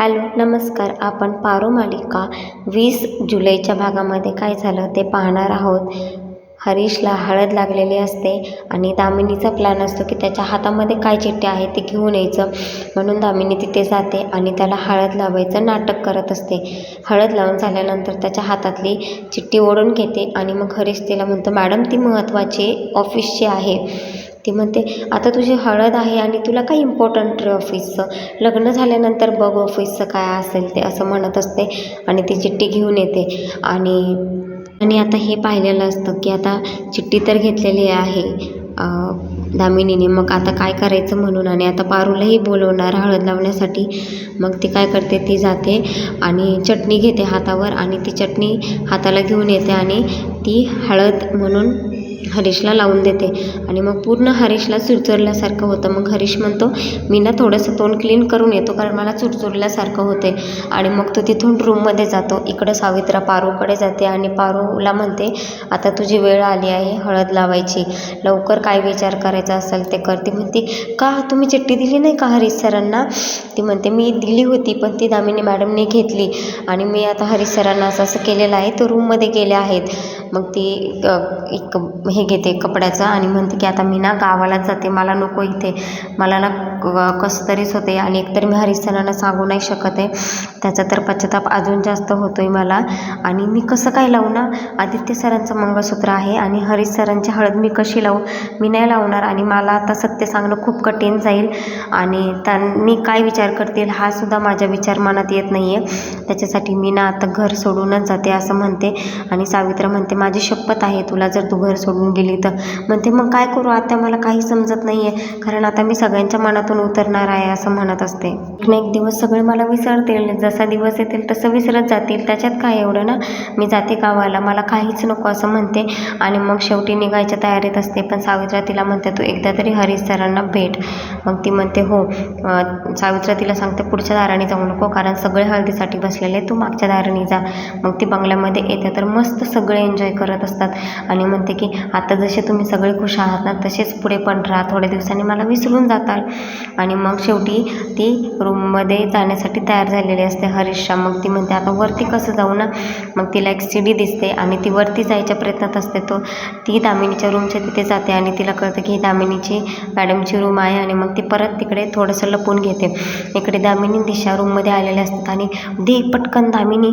Hello नमस्कार. आपण पारो मालिका वीस जुलैच्या भागामध्ये काय झालं ते पाहणार आहोत. हरीशला हळद लागलेली असते आणि दामिनीचा प्लॅन असतो की त्याच्या हातामध्ये काय चिठ्ठी आहे ते घेऊन यायचं. म्हणून दामिनी तिथे जाते आणि त्याला हळद लावायचं नाटक करत असते. हळद लावून झाल्यानंतर त्याच्या हातातली चिठ्ठी ओढून घेते आणि मग हरीश तिला म्हणतो मॅडम ती महत्त्वाची ऑफिसची आहे. ती म्हणते आता तुझी हळद आहे आणि तुला काय इम्पॉर्टंट रे ऑफिसचं लग्न झाल्यानंतर बघ ऑफिसचं काय असेल ते असं म्हणत असते आणि ती चिठ्ठी घेऊन येते. आणि आणि आता हे पाहिलेलं असतं की आता चिठ्ठी तर घेतलेली आहे दामिनीने. मग आता काय करायचं म्हणून? आणि आता पारूलाही बोलवणार हळद लावण्यासाठी. मग ती काय करते? ती जाते आणि चटणी घेते हातावर आणि ती चटणी हाताला घेऊन येते आणि ती हळद म्हणून हरीशला लावून देते. आणि मग पूर्ण हरीशला चुरचुरल्यासारखं होतं. मग हरीश म्हणतो मी ना थोडंसं तोंड क्लीन करून येतो कारण मला चुरचुरल्यासारखं होते. आणि मग तो तिथून रूममध्ये जातो. इकडं सावित्रा पारूकडे जाते आणि पारूला म्हणते आता तुझी वेळ आली आहे हळद लावायची. लवकर काय विचार करायचा असेल ते कर. ती म्हणते का? तुम्ही चिठ्ठी दिली नाही का हरीश सरांना? ती म्हणते मी दिली होती पण ती दामिनी मॅडमने घेतली. आणि मी आता हरीश सरांना असं असं केलेलं आहे तो रूममध्ये गेले आहेत. मग ती एक हे घेते कपड्याचं आणि म्हणते की आता मी ना गावालाच जाते मला नको इथे. मला ना कसं तरीच होते आणि एकतर मी हरीश सांगू नाही शकत आहे. त्याचा तर पश्चाताप अजून जास्त होतो आहे मला. आणि मी कसं काय लावू ना? आदित्य सरांचं मंगळसूत्र आहे आणि हरीश सरांची हळद मी कशी लावू? मी नाही लावणार आणि मला आता सत्य सांगणं खूप कठीण जाईल. आणि त्यांनी काय विचार करतील हा सुद्धा माझ्या विचार मनात येत नाही आहे त्याच्यासाठी मी ना आता घर सोडूनच जाते असं म्हणते. आणि सावित्रा म्हणते माझी शपथ आहे तुला जर तू घर सोडून गेली तर. म्हणते मग काय करू आता? मला काही समजत नाही आहे कारण आता मी सगळ्यांच्या मनातून उतरणार आहे असं म्हणत असते. एक ना एक दिवस सगळे मला विसरतील. जसा दिवस येतील तसं विसरत जातील. त्याच्यात काय एवढं ना? मी जाते गावाला. मला काहीच नको असं म्हणते. आणि मग शेवटी निघायच्या तयारीत असते. पण सावित्रा तिला म्हणते तू एकदा तरी हरीश सरांना भेट. मग ती म्हणते हो. सावित्रा तिला सांगते पुढच्या दाराने जाऊ नको. कारण सगळे हळदीसाठी बसलेले तू मागच्या दाराने जा. मग ती बंगल्यामध्ये येते. तर मस्त सगळे एन्जॉय करत असतात. आणि म्हणते की आता जसे तुम्ही सगळे खुश आहात ना तसेच पुढे पण राहा. थोड्या दिवसांनी मला विसरून जाताल. आणि मग शेवटी ती रूममध्ये जाण्यासाठी तयार झालेली असते हरीशा मग ती म्हणते आता वरती कसं जाऊ ना? मग तिला एक सीडी दिसते आणि ती वरती जायच्या प्रयत्नात असते. तो ती दामिनीच्या रूमच्या तिथे जाते आणि तिला कळतं की ही दामिनीची मॅडमची रूम आहे. आणि मग ती परत तिकडे थोडंसं लपून घेते. इकडे दामिनी दिशा रूममध्ये आलेल्या असतात आणि दे पटकन दामिनी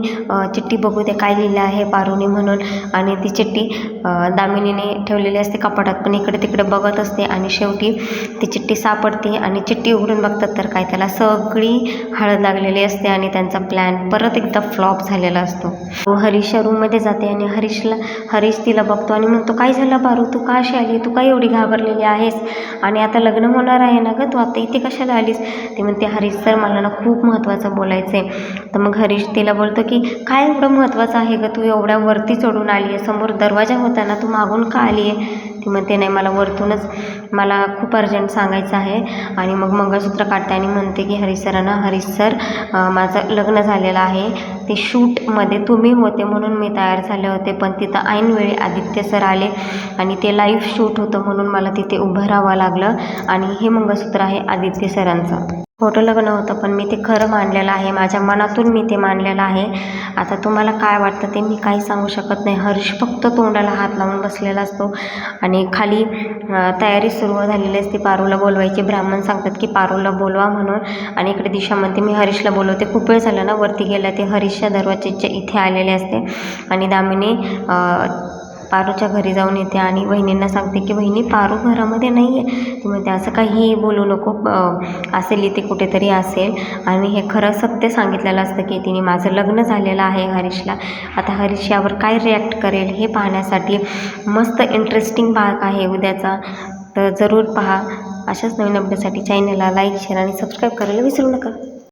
चिठ्ठी बघू दे काय लिहिलं आहे पारुनी म्हणून. आणि आणि ती चिठ्ठी दामिनीने ठेवलेली असते. कपाटात पण इकडे तिकडे बघत असते आणि शेवटी ती चिठ्ठी सापडते आणि चिठ्ठी उघडून बघतात तर काय त्याला सगळी हळद लागलेली असते आणि त्यांचा प्लॅन परत एकदा फ्लॉप झालेला असतो. तो हरीशच्या रूममध्ये जाते आणि हरीशला हरीश तिला बघतो आणि म्हणतो काय झालं बारू? तू का अशी आली? तू काय एवढी घाबरलेली आहेस? आणि आता लग्न होणार आहे ना गं? तू आता इथे कशाला आलीस? ती म्हणते हरीश सर मला ना खूप महत्त्वाचं बोलायचं आहे तर मग हरीश तिला बोलतो की काय एवढं महत्त्वाचं आहे गं? तू एवढ्या वरती चढून आली आणि समोर दरवाजा होता ना तू मागून का आली आहे ती म्हणते नाही मला वरतूनच मला खूप अर्जंट सांगायचं आहे. आणि मग मंगळसूत्र काढते आणि म्हणते की हरिसरांना हरीश सर माझं लग्न झालेलं आहे. ते शूटमध्ये तुम्ही होते म्हणून मी तयार झाले होते पण तिथं ऐनवेळी आदित्य सर आले आणि ते लाईव्ह शूट होतं म्हणून मला तिथे उभं राहावं लागलं आणि हे मंगळसूत्र आहे आदित्य सरांचं. खोटं लग्न होतं पण मी ते खरं मानलेलं आहे. माझ्या मनातून मी ते मानलेलं आहे. आता तुम्हाला काय वाटतं ते मी काही सांगू शकत नाही. हर्ष फक्त तोंडाला हात लावून बसलेला असतो. आणि खाली तयारी सुरू झालेली असते. पारूला बोलवायची. ब्राह्मण सांगतात की पारूला बोलवा म्हणून. आणि इकडे दिशा म्हणते मी हरीशला बोलवते. खूप वेळ झाला ना वरती गेला ते. हरीशच्या दरवाजेच्या इथे आलेले असते. आणि दामिनी पारूच्या घरी जाऊन येते आणि वहिनींना सांगते की वहिनी पारू घरामध्ये नाही आहे ती म्हणते असं काहीही बोलू नको असेल इथे कुठेतरी असेल. आणि हे खरं सत्य सांगितलेलं असतं की तिने माझं लग्न झालेलं आहे हरीशला. आता हरीश यावर काय रिॲक्ट करेल हे पाहण्यासाठी मस्त इंटरेस्टिंग भाग आहे उद्याचा. तर जरूर पहा. अशाच नवीन अपडेटसाठी चॅनलला लाईक शेअर आणि सबस्क्राईब करायला विसरू नका.